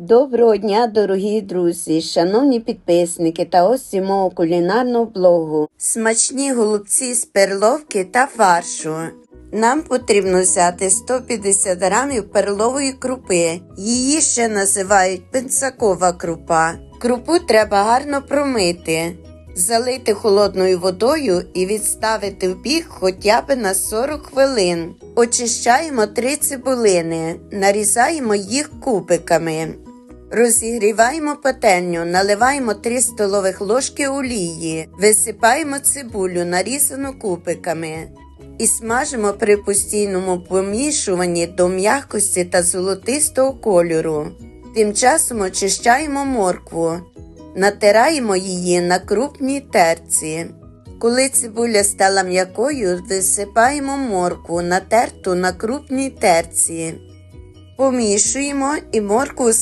Доброго дня, дорогі друзі, шановні підписники та гості мого кулінарного блогу. Смачні голубці з перловки та фаршу. Нам потрібно взяти 150 грамів перлової крупи. Її ще називають пенсакова крупа. Крупу треба гарно промити, залити холодною водою і відставити в бік хоча б на 40 хвилин. Очищаємо 3 цибулини, нарізаємо їх кубиками. Розігріваємо пательню, наливаємо 3 столових ложки олії, висипаємо цибулю, нарізану кубиками, і смажимо при постійному помішуванні до м'якості та золотистого кольору. Тим часом очищаємо моркву, натираємо її на крупній терці. Коли цибуля стала м'якою, висипаємо моркву, натерту на крупній терці. Помішуємо і моркву